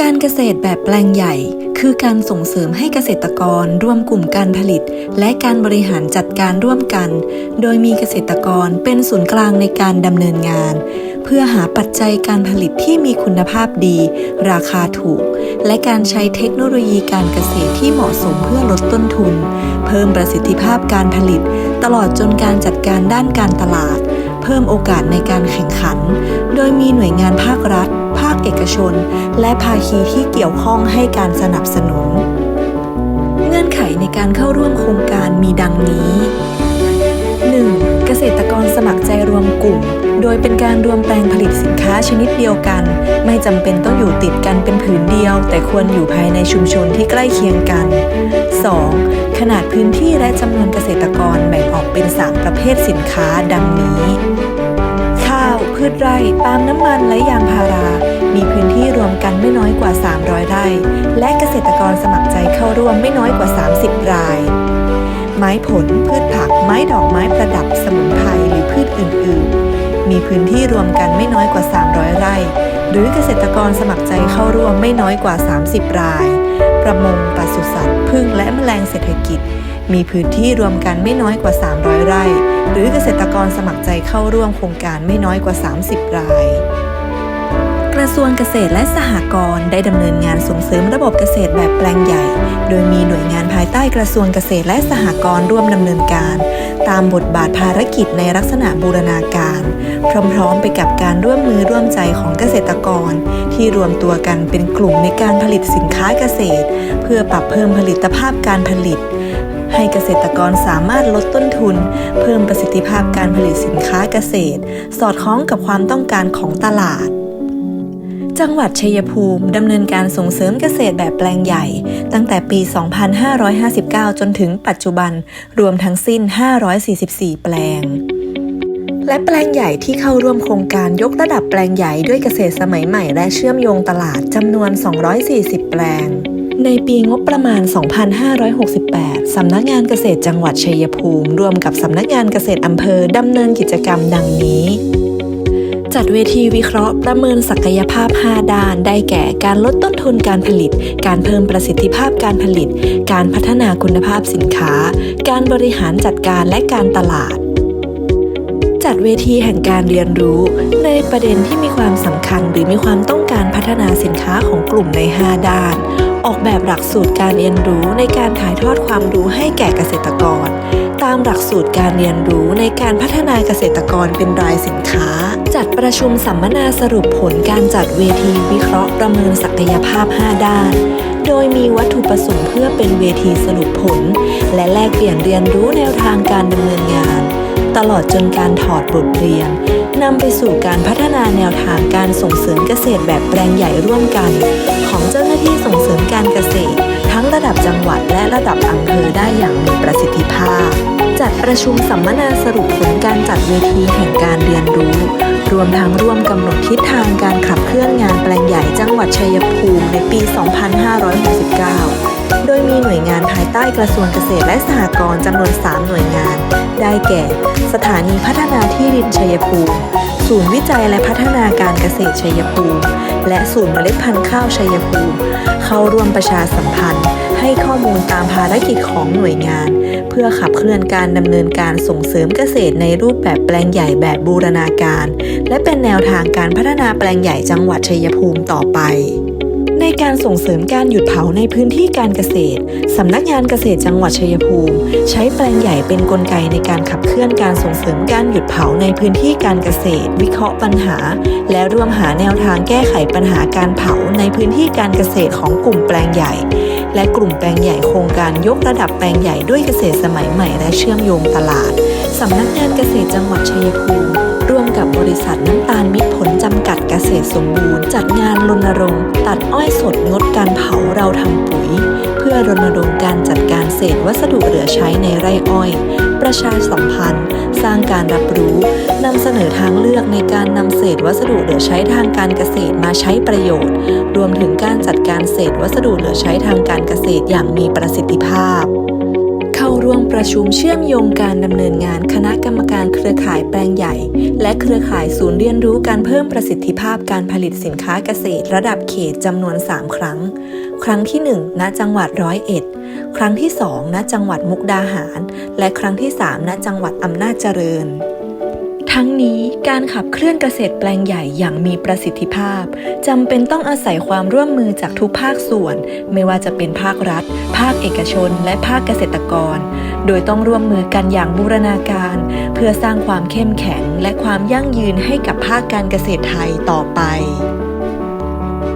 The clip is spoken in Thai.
การเกษตรแบบแปลงใหญ่ คือการส่งเสริมให้เกษตรกรร่วมกลุ่มการผลิต และการบริหารจัดการร่วมกัน โดยมีเกษตรกรเป็นศูนย์กลางในการดำเนินงาน เพื่อหาปัจจัยการผลิตที่มีคุณภาพดี ราคาถูก และการใช้เทคโนโลยีการเกษตรที่เหมาะสมเพื่อลดต้นทุน เพิ่มประสิทธิภาพการผลิต ตลอดจนการจัดการด้านการตลาด เพิ่มโอกาสในการแข่งขัน โดยมีหน่วยงานภาครัฐ ภาคเอกชน และภาคีที่เกี่ยวข้องให้การสนับสนุน เงื่อนไขในการเข้าร่วมโครงการมีดังนี้ 1. เกษตรกรสมัครใจรวมกลุ่ม โดยเป็นการรวมแปลงผลิตสินค้าชนิดเดียวกัน ไม่จำเป็นต้องอยู่ติดกันเป็นผืนเดียว แต่ควรอยู่ภายในชุมชนที่ใกล้เคียงกัน 2. ขนาดพื้นที่และจำนวนเกษตรกรแบ่งออกเป็น 3 ประเภทสินค้าดังนี้ ข้าว พืชไร่ปาล์มน้ำมันและยางพารา มีพื้นที่รวมกันไม่น้อยกว่า 300 ไร่ และเกษตรกรสมัครใจเข้าร่วมไม่น้อยกว่า 30 ราย ไม้ผล พืชผัก ไม้ดอกไม้ประดับ สมุนไพรหรือพืชอื่น ๆ มีพื้นที่รวมกันไม่น้อยกว่า 300 ไร่ หรือเกษตรกรสมัครใจเข้าร่วมไม่น้อยกว่า 30 ราย ประมงปศุสัตว์พึ่งและแมลงเศรษฐกิจมีพื้นที่รวมกันไม่น้อยกว่า 300 ไร่ หรือเกษตรกรสมัครใจเข้าร่วมโครงการไม่น้อยกว่า 30 ราย ระทรวงเกษตรและสหกรณ์ได้ดำเนินงานส่งเสริมระบบเกษตรแบบแปลงใหญ่ โดยมีหน่วยงานภายใต้กระทรวงเกษตรและสหกรณ์ร่วมดำเนินการ ตามบทบาทภารกิจในลักษณะบูรณาการ พร้อมๆ ไปกับการร่วมมือร่วมใจของเกษตรกร ที่รวมตัวกันเป็นกลุ่มในการผลิตสินค้าเกษตร เพื่อปรับเพิ่มผลิตภาพการผลิตให้เกษตรกรสามารถลดต้นทุน เพิ่มประสิทธิภาพการผลิตสินค้าเกษตร สอดคล้องกับความต้องการของตลาด จังหวัดชัยภูมิดำเนินการส่งเสริมเกษตรแบบแปลงใหญ่ ตั้งแต่ปี 2559 จนถึงปัจจุบันรวมทั้งสิ้น 544 แปลง และแปลงใหญ่ที่เข้าร่วมโครงการยกระดับแปลงใหญ่ด้วยเกษตรสมัยใหม่และเชื่อมโยงตลาดจำนวน 240 แปลง ในปีงบประมาณ 2568 สำนักงานเกษตรจังหวัดชัยภูมิ ร่วมกับสำนักงานเกษตรอำเภอดำเนินกิจกรรมดังนี้ จัดเวทีวิเคราะห์ประเมินศักยภาพ 5 ด้าน ได้แก่การลดต้นทุนการผลิต การเพิ่มประสิทธิภาพการผลิต การพัฒนาคุณภาพสินค้า การบริหารจัดการและการตลาด จัดเวทีแห่งการเรียนรู้ ในประเด็นที่มีความสำคัญหรือมีความต้องการพัฒนาสินค้าของกลุ่มใน 5 ด้าน ออกแบบหลักสูตรการเรียนรู้ในการถ่ายทอดความรู้ให้แก่เกษตรกร ตามหลักสูตรการเรียนรู้ในการพัฒนาเกษตรกรเป็นรายสินค้า จัดประชุมสัมมนาสรุปผลการจัดเวทีวิเคราะห์ประเมินศักยภาพ 5 ด้าน โดยมีวัตถุประสงค์เพื่อเป็นเวทีสรุปผล และแลกเปลี่ยนเรียนรู้แนวทางการดำเนินงาน ตลอดจนการถอดบทเรียนนำไปสู่การพัฒนาแนวทางการส่งเสริมเกษตรแบบแปลงใหญ่ร่วมกัน ของเจ้าหน้าที่ส่งเสริมการเกษตร ทั้งระดับจังหวัดและระดับอำเภอได้อย่างมีประสิทธิภาพ จัดประชุมสัมมนาสรุปผลการจัดเวทีแห่งการเรียนรู้ รวมทั้งร่วมกำหนดทิศทางการขับเคลื่อนงานแปลงใหญ่จังหวัดชัยภูมิในปี 2569 โดยมีหน่วยงานภายใต้กระทรวงเกษตรและสหกรณ์จำนวน 3 หน่วยงาน ได้แก่ สถานีพัฒนาที่ดินชัยภูมิ ศูนย์วิจัยและพัฒนาการเกษตรชัยภูมิ และศูนย์เมล็ดพันธุ์ข้าวชัยภูมิ เข้าร่วมประชาสัมพันธ์ ให้ข้อมูลตามภารกิจของหน่วยงาน เพื่อขับเคลื่อนการดำเนินการส่งเสริมเกษตรในรูปแบบแปลงใหญ่แบบบูรณาการ และเป็นแนวทางการพัฒนาแปลงใหญ่จังหวัดชัยภูมิต่อไป ในการส่งเสริมการหยุดเผาในพื้นที่การเกษตร สำนักงานเกษตรจังหวัดชัยภูมิ ใช้แปลงใหญ่เป็นนกลไกในการขับเคลื่อนการส่งเสริมการหยุดเผาในพื้นที่การเกษตร วิเคราะห์ปัญหา และร่วมหาแนวทางแก้ไขปัญหาการเผาในพื้นที่การเกษตรของกลุ่มแปลงใหญ่ และกลุ่มแปลงใหญ่โครงการยกระดับแปลงใหญ่ด้วยเกษตรสมัยใหม่ และเชื่อมโยงตลาด สำนักงานเกษตรจังหวัดชัยภูมิ ร่วมกับบริษัทน้ำตาลมิตรผลจำกัดเกษตรสมบูรณ์ จัดงานรณรงค์ตัดอ้อยสดงดการเผาเราทำปุ๋ย เพื่อรณรงค์การจัดการเศษวัสดุเหลือใช้ในไร่อ้อย ประชาสัมพันธ์ สร้างการรับรู้นำเสนอทางเลือกในการนำเศษวัสดุเหลือใช้ทางการเกษตรมาใช้ประโยชน์ รวมถึงการจัดการเศษวัสดุเหลือใช้ทางการเกษตรอย่างมีประสิทธิภาพ ประชุมเชื่อมโยงการดำเนินงานคณะกรรมการเครือข่ายแปลงใหญ่ และเครือข่ายศูนย์เรียนรู้การเพิ่มประสิทธิภาพการผลิตสินค้าเกษตร ระดับเขตจำนวน 3 ครั้ง ครั้งที่ 1 ณ จังหวัดร้อยเอ็ด ครั้งที่ 2 ณ จังหวัดมุกดาหาร และครั้งที่ 3 ณ จังหวัดอำนาจเจริญ ทั้งนี้การขับเคลื่อนเกษตรแปลงใหญ่อย่างมีประสิทธิภาพจำเป็นต้องอาศัยความร่วมมือจากทุกภาคส่วน ไม่ว่าจะเป็นภาครัฐ ภาคเอกชน และภาคเกษตรกร โดยต้องร่วมมือกันอย่างบูรณาการ เพื่อสร้างความเข้มแข็งและความยั่งยืนให้กับภาคการเกษตรไทยต่อไป